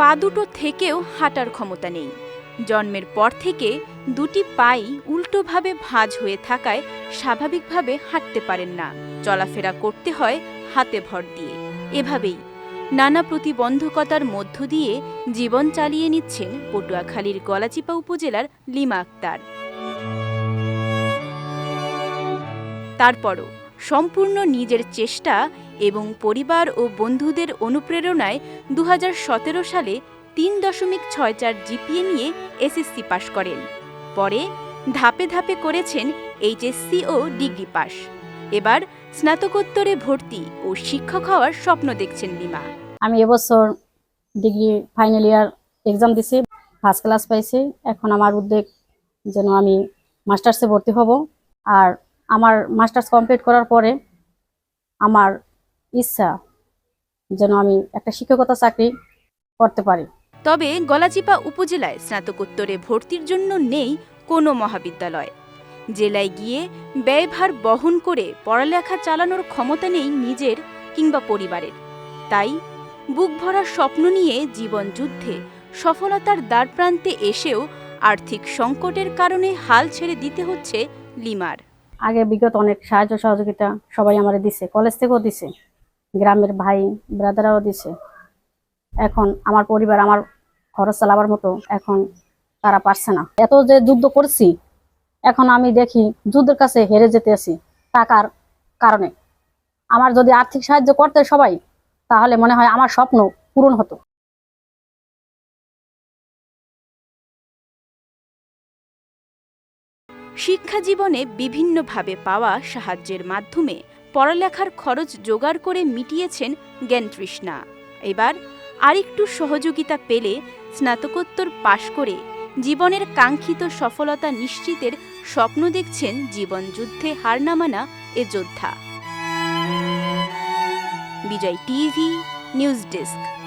পা দুটো থেকেও হাঁটার ক্ষমতা নেই। জন্মের পর থেকে দুটি পাই উল্টোভাবে ভাঁজ হয়ে থাকায় স্বাভাবিকভাবে হাঁটতে পারেন না। চলাফেরা করতে হয় হাতে ভর দিয়ে। এভাবেই নানা প্রতিবন্ধকতার মধ্য দিয়ে জীবন চালিয়ে নিচ্ছেন পটুয়াখালীর গলাচিপা উপজেলার লিমা আক্তার। তারপরও সম্পূর্ণ নিজের চেষ্টা এবং পরিবার ও বন্ধুদের অনুপ্রেরণায় দু হাজার সতেরো সালে তিন দশমিক ছয় চার জিপিএ নিয়ে এসএসসি পাশ করেন। পরে ধাপে ধাপে করেছেন এইচএসসি ও ডিগ্রি পাশ। এবার স্নাতকোত্তরে ভর্তি ও শিক্ষক হওয়ার স্বপ্ন দেখছেন লিমা আমি এবছর ডিগ্রি ফাইনাল ইয়ার এক্সাম দিছি, ফার্স্ট ক্লাস পাইছি। এখন আমার উদ্যোগ যেন আমি মাস্টার্সে ভর্তি হব। আর আমার মাস্টার্স কমপ্লিট করার পরে আমার ইচ্ছা যেন আমি একটা শিক্ষকতা চাকরি করতে পারি। তবে গলাচিপা উপজেলায় স্নাতকোত্তরে ভর্তির জন্য নেই কোনো মহাবিদ্যালয়। জেলায় গিয়ে ব্যয়ভার বহন করে পড়ালেখা চালানোর ক্ষমতা নেই নিজের কিংবা পরিবারের। তাই বুক ভরা স্বপ্ন নিয়ে জীবন যুদ্ধে সফলতার দ্বারপ্রান্তে এসেও আর্থিক সংকটের কারণে হাল ছেড়ে দিতে হচ্ছে লিমার। আগে বিগত অনেক সাহায্য সহযোগিতা সবাই আমার দিছে কলেজ থেকেও দিছে, গ্রামের ভাই ব্রাদারাও দিছে। এখন আমার পরিবার, আমার খরচ চালাবার মতো এখন তারা পারছে না। এত যে যুদ্ধ করছি, এখন আমি দেখি যুদ্ধের কাছে হেরে যেতে আছি টাকার কারণে। আমার যদি আর্থিক সাহায্য করতে সবাই, তাহলে মনে হয় আমার স্বপ্ন পূরণ হতো। শিক্ষা জীবনে বিভিন্নভাবে পাওয়া সাহায্যের মাধ্যমে পড়ালেখার খরচ জোগাড় করে মিটিয়েছেন জ্ঞানতৃষ্ণা। এবার আরেকটু সহযোগিতা পেলে স্নাতকোত্তর পাশ করে জীবনের কাঙ্ক্ষিত সফলতা নিশ্চিতের স্বপ্ন দেখছেন জীবন যুদ্ধে হার না মানা এ যোদ্ধা। Bijoy TV, news desk.